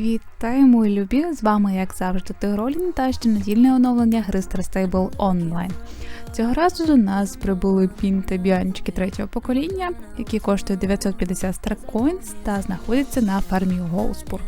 Вітаю, мої любі! З вами, як завжди, Тигролін та щонедільне оновлення гри Star Online. Цього разу до нас прибули пін та біанчики третього покоління, які коштують 950 Starcoins та знаходяться на фермі Голспур.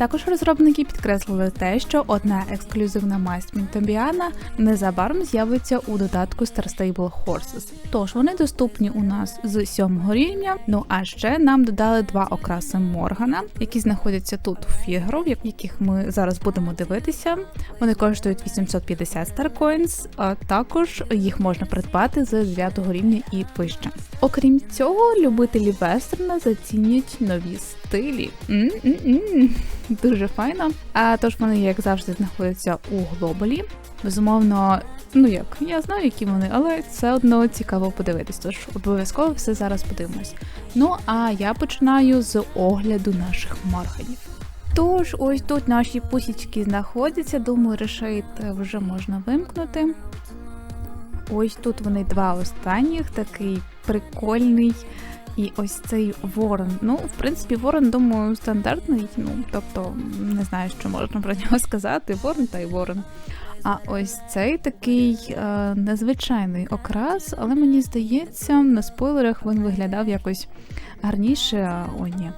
Також розробники підкреслили те, що одна ексклюзивна масть Мінтобіана незабаром з'явиться у додатку Star Stable Horses. Тож вони доступні у нас з 7 рівня. Ну а ще нам додали два окраси Моргана, які знаходяться тут у фігру, яких ми зараз будемо дивитися. Вони коштують 850 Starcoins, а також їх можна придбати з 9 рівня і вище. Окрім цього, любителі вестерна зацінять нові стилі. М-м-м. Дуже файно. А тож вони, як завжди, знаходяться у глобалі. Безумовно, ну як, я знаю, які вони, але все одно цікаво подивитись. Тож обов'язково все зараз подивимось. Ну а я починаю з огляду наших морганів. Тож, ось тут наші пусічки знаходяться. Думаю, решейт вже можна вимкнути. Ось тут вони два останніх, такий прикольний. І ось цей ворон. Ну, в принципі, ворон, думаю, стандартний. Ну, тобто, не знаю, що можна про нього сказати. Ворон та й ворон. А ось цей такий е, незвичайний окрас, але мені здається, на спойлерах він виглядав якось гарніше, а о, ні.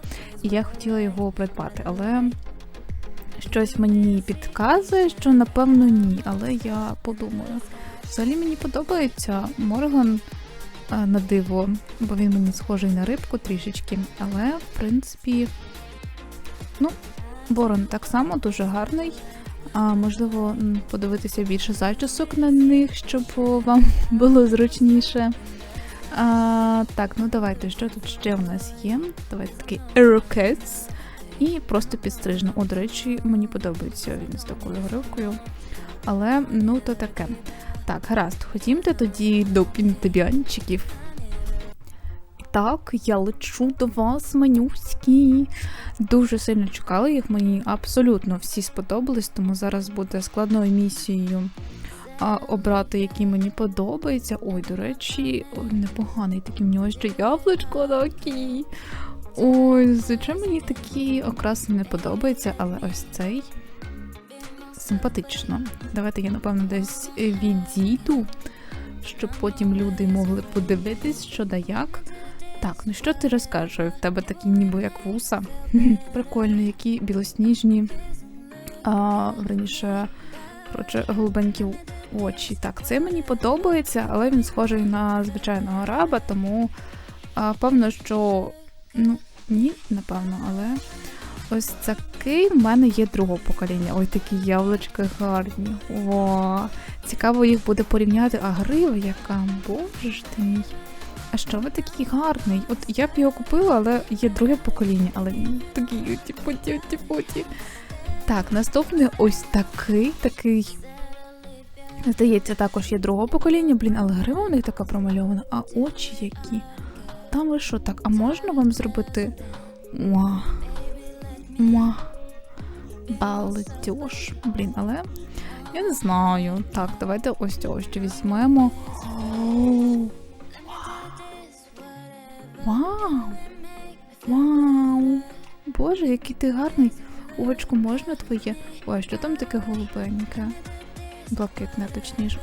І я хотіла його придбати, але щось мені підказує, що напевно ні. Але я подумаю. Взагалі мені подобається Морган на диво, бо він мені схожий на рибку трішечки. Але, в принципі, ну, Ворон так само дуже гарний. А можливо, подивитися більше зачісок на них, щоб вам було зручніше. А, Так, ну давайте, що тут ще в нас є? Давайте такий Aerocats. І просто підстрижено. О, до речі, мені подобається він з такою гривкою. Але, ну, то таке. Так, гаразд, ходімте тоді до пінтебіанчиків. Так, я лечу до вас, манюські. Дуже сильно чекала їх, мені абсолютно всі сподобались, тому зараз буде складною місією а, обрати, який мені подобається. Ой, до речі, непоганий такий в нього ще яблучко такі. Ой, звичайно, мені такі окраси не подобаються, але ось цей симпатично. Давайте я, напевно, десь відійду, щоб потім люди могли подивитись, що да як. Так, ну що ти розкажеш? В тебе такі ніби як вуса. Прикольно, які білосніжні, а, раніше, коротше, голубенькі очі. Так, це мені подобається, але він схожий на звичайного раба, тому а, певно, що. Ну, ні, напевно, але. Ось такий в мене є другого покоління. Ой, такі яблучки гарні. О, Цікаво їх буде порівняти. А грива яка, боже ж ти мій. А що ви такий гарний? От я б його купила, але є друге покоління, але такі юті-путі, юті-путі. Так, наступний ось такий, такий. Здається, також є другого покоління, блін, але грива у них така промальована, а очі які. Там ви що так? А можна вам зробити. Вау. Балдеж. Блін, але я не знаю. Так, давайте ось цього ще візьмемо. Вау! Вау! Боже, який ти гарний. Очко можна твоє? Ой, що там таке голубеньке? Блакитне, точніше.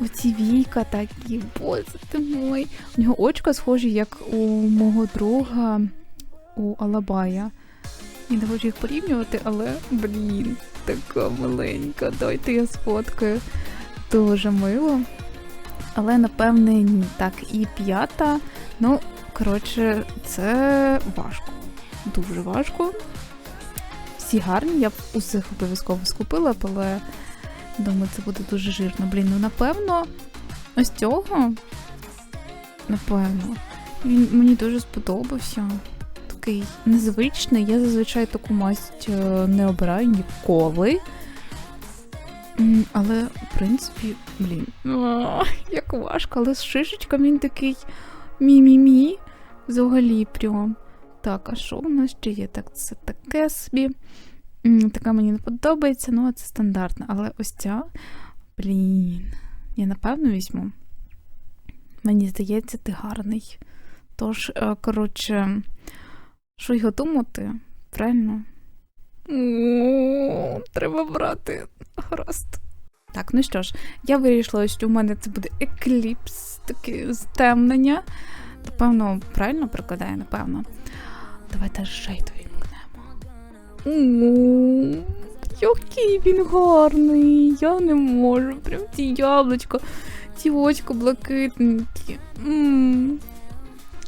Оці війка такі, боже ти мой. У нього очка схожі, як у мого друга у Алабая. І не хочу їх порівнювати, але, блін, така маленька. Дайте я сфоткаю. Дуже мило. Але, напевне, ні. Так, і п'ята. Ну, коротше, це важко. Дуже важко. Всі гарні, я б усіх обов'язково скупила, але думаю, це буде дуже жирно. Блін, ну напевно, ось цього. Напевно. Він мені дуже сподобався такий незвичний. Я зазвичай таку масть е, не обираю ніколи. Але, в принципі, блін, як важко, але з шишечками він такий мі-мі-мі. Взагалі прям. Так, а що у нас ще є? Так, це таке собі. Така мені не подобається, ну а це стандартна. Але ось ця, блін, я напевно візьму. Мені здається, ти гарний. Тож, е, коротше, що його думати? Правильно? О, треба брати. Гаразд. Так, ну що ж, я вирішила, що у мене це буде екліпс, таке стемнення. Напевно, правильно прикладає, напевно. Давайте шейд вімкнемо. О, Який він гарний! Я не можу. Прям ці яблучко, ті очко блакитненькі. М.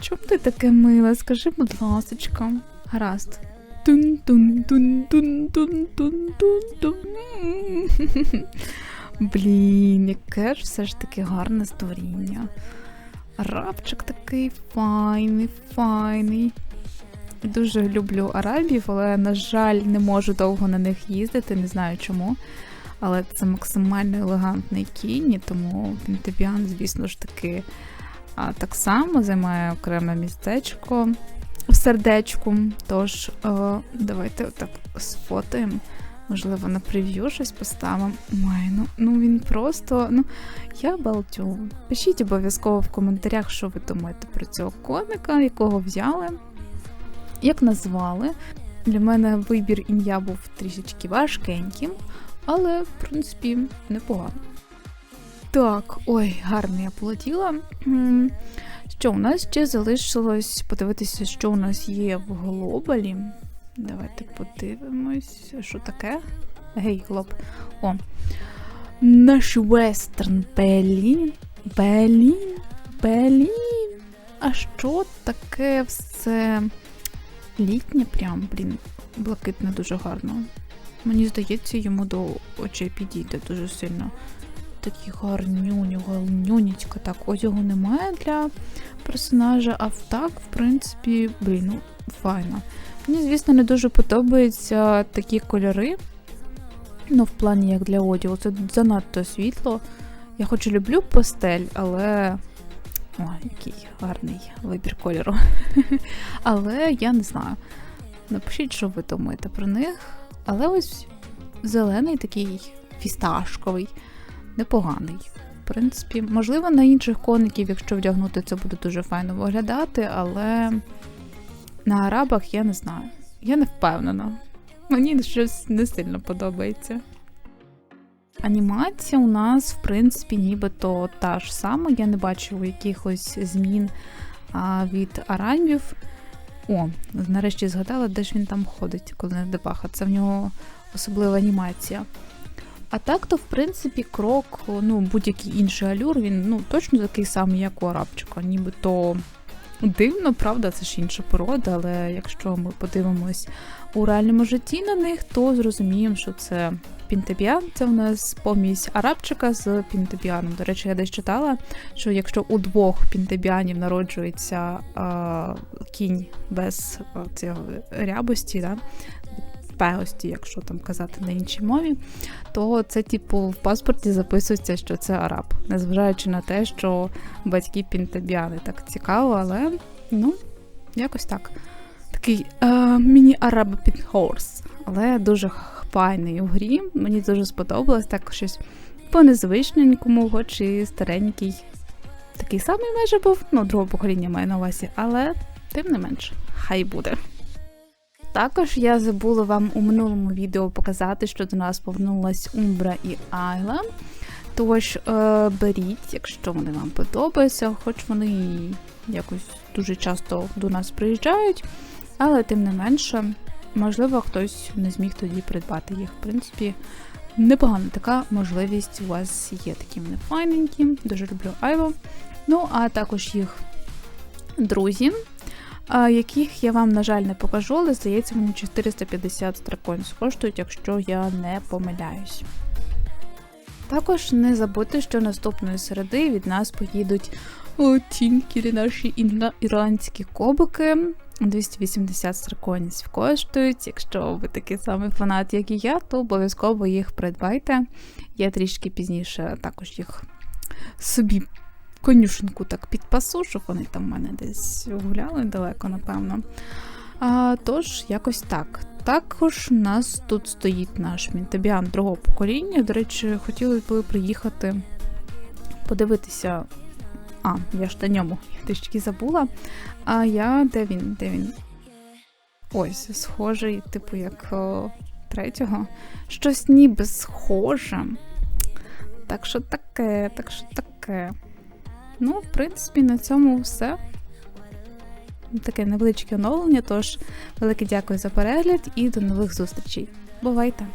Чому ти таке мила? Скажи, будь ласочка. Гаразд. Тун-тун-тун-тун-тун-тун-тун-тун. Блін, яке ж все ж таки гарне створіння. Арабчик такий файний, файний. Дуже люблю арабів, але, на жаль, не можу довго на них їздити, не знаю чому. Але це максимально елегантний кінь, тому Пентебіан, звісно ж таки так само займає окреме містечко в сердечку. Тож, е, давайте отак сфотаємо. Можливо, на прев'ю щось поставимо. Ой, ну, ну він просто. ну, Я балдю. Пишіть обов'язково в коментарях, що ви думаєте про цього коника, якого взяли, як назвали. Для мене вибір ім'я був трішечки важкеньким, але, в принципі, непогано. Так, ой, гарно я полетіла. Що у нас ще залишилось подивитися, що у нас є в глобалі. Давайте подивимось, що таке. Гей, глоб. О. Наш вестерн Белін. Белін. Белін. А що таке все літнє прям, блін, блакитне дуже гарно. Мені здається, йому до очей підійде дуже сильно. Такі гарнюні, гарнюнічка. Так, одягу немає для персонажа, а так, в принципі, блін, ну, файно. Мені, звісно, не дуже подобаються такі кольори. Ну, в плані як для одягу. Це занадто світло. Я хоч і люблю пастель, але. О, який гарний вибір кольору. але я не знаю. Напишіть, що ви думаєте про них. Але ось зелений такий фісташковий, непоганий. В принципі, можливо, на інших коників, якщо вдягнути, це буде дуже файно виглядати, але на арабах я не знаю. Я не впевнена. Мені щось не сильно подобається. Анімація у нас, в принципі, нібито та ж сама. Я не бачу якихось змін а, від арабів. О, нарешті згадала, де ж він там ходить, коли не дебаха. Це в нього особлива анімація. А так, то, в принципі, крок, ну, будь-який інший алюр, він ну, точно такий самий, як у арабчика. Нібито дивно, правда, це ж інша порода, але якщо ми подивимось у реальному житті на них, то зрозуміємо, що це пінтебіан. Це у нас помість арабчика з пінтебіаном. До речі, я десь читала, що якщо у двох пінтебіанів народжується а, кінь без цього рябості, да, пегості, якщо там казати на іншій мові, то це, типу, в паспорті записується, що це араб, незважаючи на те, що батьки пінтебіани. Так цікаво, але ну, якось так. Такий е, міні-араб підхорс, але дуже файний у грі. Мені дуже сподобалось так щось по незвичненькому, хоч і старенький. Такий самий майже був, ну, другого покоління маю на увазі, але тим не менш, хай буде. Також я забула вам у минулому відео показати, що до нас повернулась Умбра і Айла. Тож е, беріть, якщо вони вам подобаються, хоч вони якось дуже часто до нас приїжджають, але тим не менше, можливо, хтось не зміг тоді придбати їх. В принципі, непогана така можливість у вас є такі вони файненькі, дуже люблю Айлу. Ну, а також їх друзі, яких я вам, на жаль, не покажу, але здається, мені 450 страконів коштують, якщо я не помиляюсь. Також не забудьте, що наступної середи від нас поїдуть тінкері наші іранські кобики. 280 страконів коштують. Якщо ви такий самий фанат, як і я, то обов'язково їх придбайте. Я трішки пізніше також їх собі конюшенку так підпасу, щоб вони там в мене десь гуляли далеко, напевно. А, Тож, якось так. Також у нас тут стоїть наш мінтебіан другого покоління. До речі, хотіли б приїхати подивитися. А, я ж на ньому трішки забула. А я де він? Де він? ось схожий, типу, як о, третього. Щось ніби схоже. Так що таке, так що таке. Ну, в принципі, на цьому все. Таке невеличке оновлення. Тож, велике дякую за перегляд і до нових зустрічей. Бувайте!